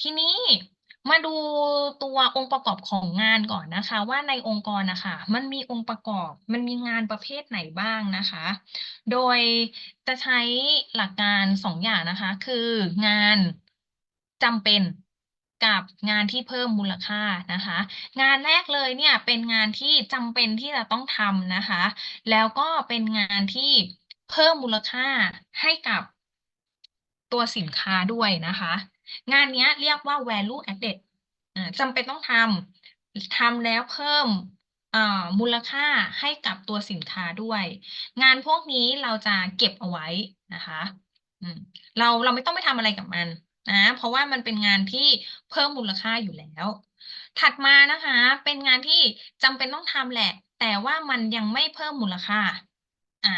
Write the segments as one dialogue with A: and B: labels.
A: ทีนี้มาดูตัวองค์ประกอบของงานก่อนนะคะ ว่าในองค์กรนะคะมันมีองค์ประกอบมันมีงานประเภทไหนบ้างนะคะ โดยจะใช้หลักการสองอย่างนะคะ คืองานจำเป็นกับงานที่เพิ่มมูลค่านะคะ งานแรกเลยเนี่ยเป็นงานที่จำเป็นที่จะต้องทำนะคะ แล้วก็เป็นงานที่เพิ่มมูลค่าให้กับตัวสินค้าด้วยนะคะ งานนี้เรียกว่า value added จำเป็นต้องทำทำแล้วเพิ่มมูลค่าให้กับตัวสินค้าด้วย งานพวกนี้เราจะเก็บเอาไว้นะคะเราเราไม่ต้องไปทำอะไรกับมันนะเพราะว่ามันเป็นงานที่เพิ่มมูลค่าอยู่แล้ว ถัดมานะคะ เป็นงานที่จำเป็นต้องทำแหละ แต่ว่ามันยังไม่เพิ่มมูลค่าอ่า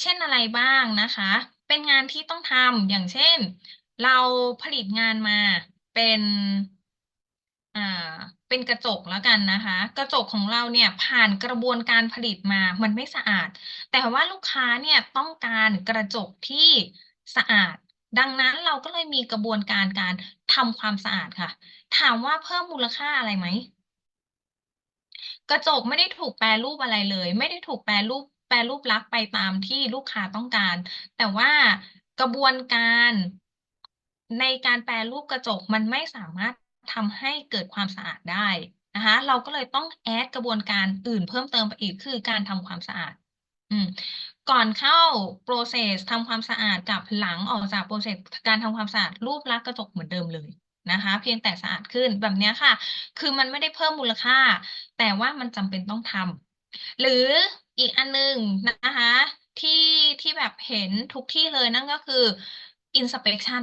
A: เช่นอะไรบ้างนะคะ เป็นงานที่ต้องทำอย่างเช่น เราผลิตงานมาเป็นอ่าเป็นกระจกแล้วกันนะคะ กระจกของเราเนี่ยผ่านกระบวนการผลิตมามันไม่สะอาด แต่ว่าลูกค้าเนี่ยต้องการกระจกที่สะอาด ดังนั้นเราก็เลยมีกระบวนการการทำความสะอาดค่ะ ถามว่าเพิ่มมูลค่าอะไรไหมกระจกไม่ได้ถูกแปรรูปอะไรเลย ไม่ได้ถูกแปรรูปแปรรูปลักษณ์ไปตามที่ลูกค้าต้องการ แต่ว่ากระบวนการ ในการแปรรูปกระจกมันไม่สามารถทำให้เกิดความสะอาดได้นะคะเราก็เลยต้องแอดกระบวนการอื่นเพิ่มเติมไปอีกคือการทำความสะอาดอืก่อนเข้า process ทำความสะอาดกับหลังออกจาก process การทำความสะอาดรูปลักษณ์กระจกเหมือนเดิมเลยนะคะ เพียงแต่สะอาดขึ้นแบบนี้ค่ะ คือมันไม่ได้เพิ่มมูลค่า แต่ว่ามันจำเป็นต้องทำหรืออีกอันหนึงนะคะที่ที่แบบเห็นทุกที่เลยนั่นก็คือ inspection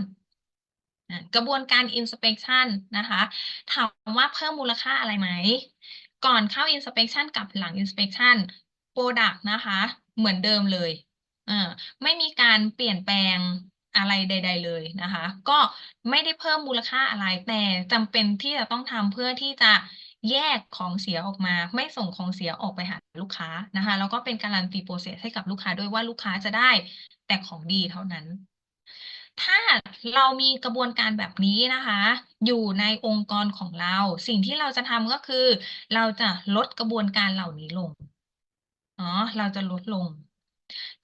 A: กระบวนการ inspection นะคะถามว่าเพิ่มมูลค่าอะไรไหม ก่อนเข้า inspection กับหลัง inspection product นะคะเหมือนเดิมเลยเออไม่มีการเปลี่ยนแปลงอะไรใด ๆ เลยนะคะ ก็ไม่ได้เพิ่มมูลค่าอะไรแต่จำเป็นที่จะต้องทำเพื่อที่จะแยกของเสียออกมา ไม่ส่งของเสียออกไปหาลูกค้านะคะ แล้วก็เป็นการันตีโปรเซสให้กับลูกค้าด้วยว่าลูกค้าจะได้แต่ของดีเท่านั้น ถ้าเรามีกระบวนการแบบนี้นะคะ อยู่ในองค์กรของเรา สิ่งที่เราจะทำก็คือ เราจะลดกระบวนการเหล่านี้ลงเนาะเราจะลดลง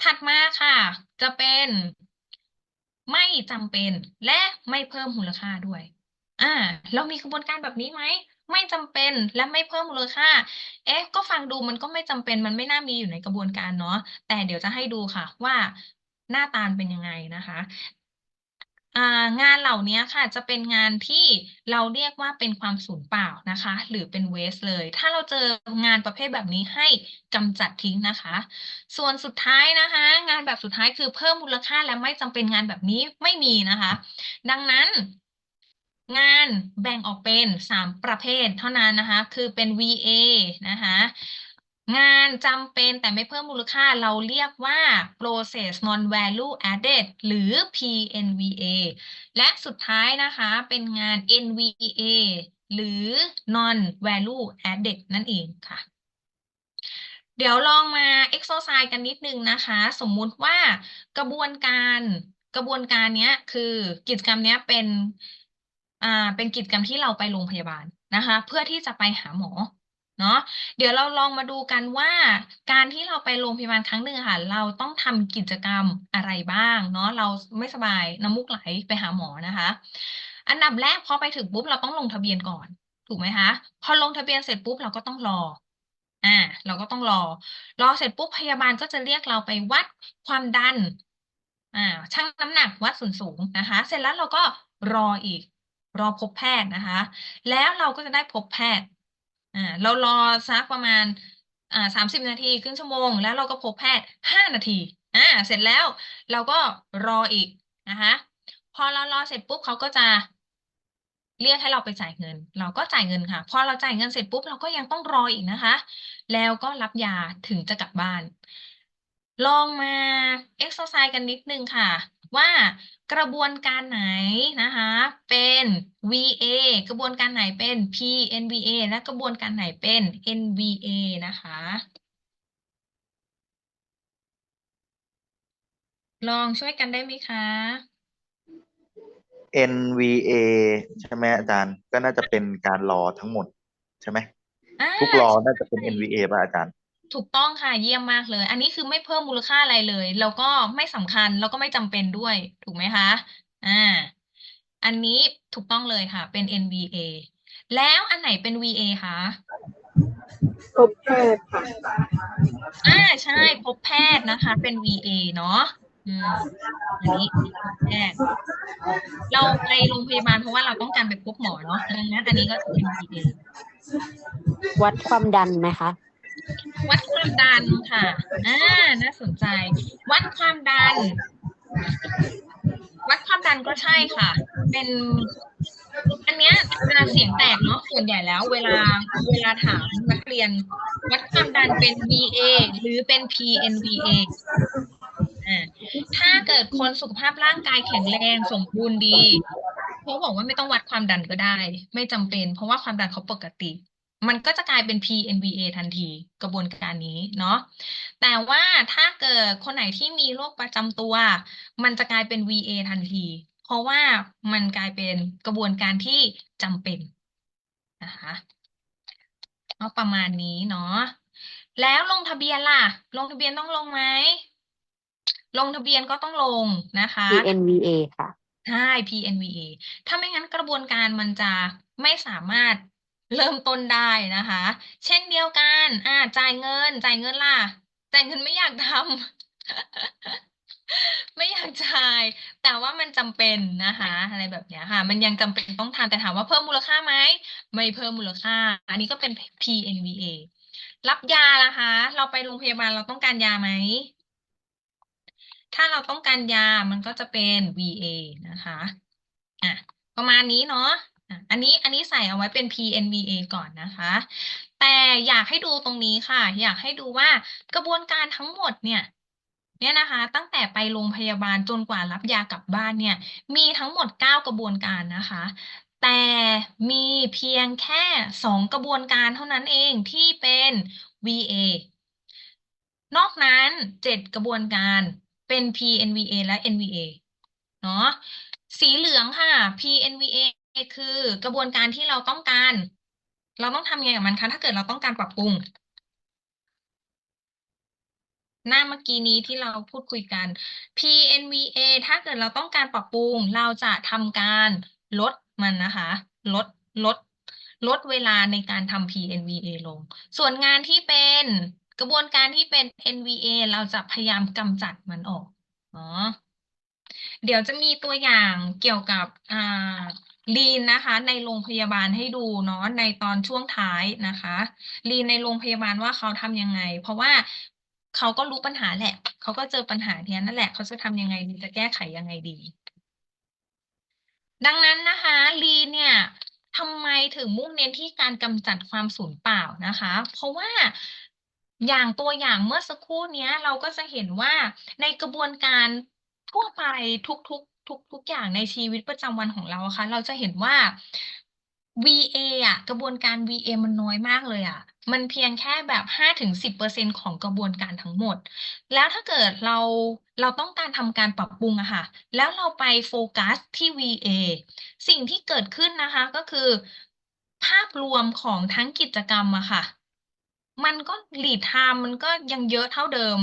A: ถัดมาค่ะ จะเป็นไม่จำเป็นและไม่เพิ่มมูลค่าด้วย อ่า เรามีกระบวนการแบบนี้ไหมไม่จำเป็นและไม่เพิ่มมูลค่า เอ๊ะ ก็ฟังดูมันก็ไม่จำเป็น มันไม่น่ามีอยู่ในกระบวนการเนาะ แต่เดี๋ยวจะให้ดูค่ะว่าหน้าตาเป็นยังไงนะคะ อ่างานเหล่านี้ค่ะจะเป็นงานที่เราเรียกว่าเป็นความสูญเปล่านะคะ หรือเป็นเวสเลย ถ้าเราเจองานประเภทแบบนี้ให้กำจัดทิ้งนะคะ ส่วนสุดท้ายนะคะ งานแบบสุดท้ายคือเพิ่มมูลค่าและไม่จำเป็นงานแบบนี้ไม่มีนะคะ ดังนั้นงานแบ่งออกเป็นสามประเภทเท่านั้นนะคะ คือเป็น VA นะคะ งานจำเป็นแต่ไม่เพิ่มมูลค่าเราเรียกว่า process non value added หรือ PNVA และสุดท้ายนะคะเป็นงาน NVA หรือ non value added นั่นเองค่ะ เดี๋ยวลองมา exercise กันนิดนึงนะคะ สมมุติว่ากระบวนการกระบวนการนี้คือกิจกรรมนี้เป็นอ่าเป็นกิจกรรมที่เราไปโรงพยาบาลนะคะ เพื่อที่จะไปหาหมอ เนาะเดี๋ยวเราลองมาดูกันว่า การที่เราไปโรงพยาบาลครั้งหนึ่งค่ะ เราต้องทำกิจกรรมอะไรบ้างเนาะเราไม่สบายน้ำมูกไหลไปหาหมอนะคะ อันดับแรกพอไปถึงปุ๊บเราต้องลงทะเบียนก่อน ถูกไหมคะ พอลงทะเบียนเสร็จปุ๊บเราก็ต้องรออ่าเราก็ต้องรอ รอเสร็จปุ๊บพยาบาลก็จะเรียกเราไปวัดความดันอ่าชั่งน้ำหนักวัดส่วนสูงนะคะ เสร็จแล้วเราก็รออีกรอพบแพทย์นะคะ แล้วเราก็จะได้พบแพทย์ อ่าเรารอสักประมาณอ่าสามสิบนาทีครึ่งชั่วโมง แล้วเราก็พบแพทย์ห้านาทีอ่าเสร็จแล้วเราก็รออีกนะคะพอเรารอเสร็จปุ๊บเขาก็จะเรียกให้เราไปจ่ายเงิน เราก็จ่ายเงินค่ะ พอเราจ่ายเงินเสร็จปุ๊บเราก็ยังต้องรออีกนะคะ แล้วก็รับยาถึงจะกลับบ้าน ลองมา exercise กันนิดนึงค่ะ ว่ากระบวนการไหนนะคะเป็น VA กระบวนการไหนเป็น PNVA และกระบวนการไหนเป็น NVA นะคะลองช่วยกันได้ไหมคะ
B: NVA ใช่ไหมอาจารย์ ก็น่าจะเป็นการรอทั้งหมดใช่ไหม
A: อ่า
B: ทุกรอน่าจะเป็น
A: ใช่
B: NVA ป่ะอาจารย์
A: ถูกต้องค่ะ เยี่ยมมากเลย อันนี้คือไม่เพิ่มมูลค่าอะไรเลย แล้วก็ไม่สำคัญ แล้วก็ไม่จำเป็นด้วย ถูกไหมคะ อ่า อันนี้ถูกต้องเลยค่ะ เป็น NVA แล้วอันไหนเป็น VA คะ
C: พบแพทย์ค่ะ
A: อ่า ใช่ พบแพทย์นะคะ เป็น VA เนาะอืมอันนี้พบแพทย์เราไปโรงพยาบาลเพราะว่าเราต้องการไปพบหมอเนาะ ดังนั้นอันนี้ก็จะเป็น VA
D: วัดความดันไหมคะ
A: วัดความดันค่ะ อ่า น่าสนใจ วัดความดัน วัดความดันก็ใช่ค่ะ เป็น อันเนี้ยเวลาเสียงแตกเนาะ ส่วนใหญ่แล้ว เวลา เวลาถามนักเรียน วัดความดันเป็น VA หรือเป็น PNVA อ่าถ้าเกิดคนสุขภาพร่างกายแข็งแรงสมบูรณ์ดีเขาบอกว่าไม่ต้องวัดความดันก็ได้ ไม่จำเป็น เพราะว่าความดันเขาปกติ มันก็จะกลายเป็น PNVA ทันทีกระบวนการนี้เนาะแต่ว่าถ้าเกิดคนไหนที่มีโรคประจำตัว มันจะกลายเป็น VA ทันที เพราะว่ามันกลายเป็นกระบวนการที่จำเป็นนะคะเอาประมาณนี้เนาะแล้วลงทะเบียนล่ะ ลงทะเบียนต้องลงไหมลงทะเบียนก็ต้องลงนะคะ
D: PNVA ค่ะ
A: ใช่ PNVA ถ้าไม่งั้นกระบวนการมันจะไม่สามารถ เริ่มต้นได้นะคะ เช่นเดียวกัน อ่า จ่ายเงิน จ่ายเงินล่ะ จ่ายเงินไม่อยากทำไม่อยากจ่าย แต่ว่ามันจำเป็นนะคะ อะไรแบบนี้ค่ะ มันยังจำเป็นต้องทำแต่ถามว่าเพิ่มมูลค่าไหมไม่เพิ่มมูลค่า อันนี้ก็เป็น PNVA รับยาล่ะคะ เราไปโรงพยาบาลเราต้องการยาไหม ถ้าเราต้องการยามันก็จะเป็น VA นะคะ อะ ประมาณนี้เนาะ อันนี้อันนี้ใส่เอาไว้เป็น PNVA ก่อนนะคะ แต่อยากให้ดูตรงนี้ค่ะ อยากให้ดูว่ากระบวนการทั้งหมดเนี่ยเนี่ยนะคะ ตั้งแต่ไปโรงพยาบาลจนกว่ารับยากลับบ้านเนี่ย มีทั้งหมด 9 กระบวนการนะคะ แต่มีเพียงแค่ 2 กระบวนการเท่านั้นเองที่เป็น VA นอกนั้น 7 กระบวนการเป็น PNVA และ NVA เนาะสีเหลืองค่ะ PNVA คือกระบวนการที่เราต้องการ เราต้องทำยังไงกับมันคะถ้าเกิดเราต้องการปรับปรุง หน้าเมื่อกี้นี้ที่เราพูดคุยกัน PNVA ถ้าเกิดเราต้องการปรับปรุง เราจะทำการลดมันนะคะ ลดลด ลดเวลาในการทำ PNVA ลง ส่วนงานที่เป็นกระบวนการที่เป็น NVA เราจะพยายามกำจัดมันออกเนาะเดี๋ยวจะมีตัวอย่างเกี่ยวกับอ่า ลีนนะคะ ในโรงพยาบาลให้ดูเนาะในตอนช่วงท้ายนะคะลีนในโรงพยาบาลว่าเขาทำยังไง เพราะว่าเขาก็รู้ปัญหาแหละ เขาก็เจอปัญหาเนี้ยนั่นแหละ เขาจะทำยังไงดีจะแก้ไขยังไงดี ดังนั้นนะคะลีนเนี่ยทำไมถึงมุ่งเน้นที่การกำจัดความสูญเปล่านะคะ เพราะว่าอย่างตัวอย่างเมื่อสักครู่เนี้ยเราก็จะเห็นว่าในกระบวนการทั่วไปทุกๆ ทุกทุกอย่างในชีวิตประจำวันของเราอะค่ะ เราจะเห็นว่า VA อะกระบวนการ VA มันน้อยมากเลยอะมันเพียงแค่แบบห้าถึงสิบเปอร์เซ็นของกระบวนการทั้งหมด แล้วถ้าเกิดเราเราต้องการทำการปรับปรุงอะค่ะ แล้วเราไปโฟกัสที่ VA สิ่งที่เกิดขึ้นนะคะก็คือ ภาพรวมของทั้งกิจกรรมอะค่ะ มันก็ lead time มันก็ยังเยอะเท่าเดิม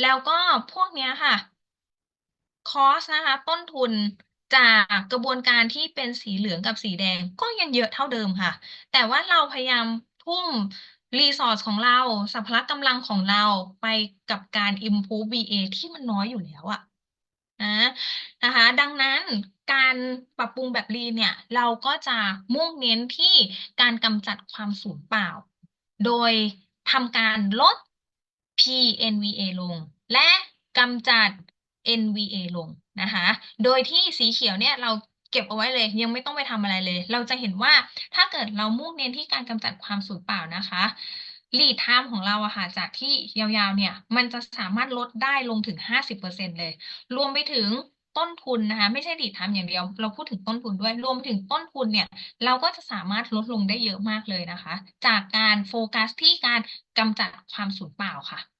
A: แล้วก็พวกเนี้ยค่ะ คอสนะคะ ต้นทุนจากกระบวนการที่เป็นสีเหลืองกับสีแดงก็ยังเยอะเท่าเดิมค่ะ แต่ว่าเราพยายามทุ่มรีซอร์สของเราสัพพละกำลังของเราไปกับการ improve VA ที่มันน้อยอยู่แล้วอะนะนะคะ ดังนั้นการปรับปรุงแบบลีเนี่ย เราก็จะมุ่งเน้นที่การกำจัดความสูญเปล่า โดยทำการลด PNVA ลง และกำจัด NVA ลงนะคะ โดยที่สีเขียวเนี่ยเราเก็บเอาไว้เลยยังไม่ต้องไปทำอะไรเลย เราจะเห็นว่าถ้าเกิดเรามุ่งเน้นที่การกำจัดความสูญเปล่านะคะ lead time ของเราอะค่ะจากที่ยาวๆเนี่ย มันจะสามารถลดได้ลงถึง 50%เลย รวมไปถึงต้นทุนนะคะไม่ใช่ lead time อย่างเดียว เราพูดถึงต้นทุนด้วยรวมไปถึงต้นทุนเนี่ย เราก็จะสามารถลดลงได้เยอะมากเลยนะคะ จากการโฟกัสที่การกำจัดความสูญเปล่าค่ะ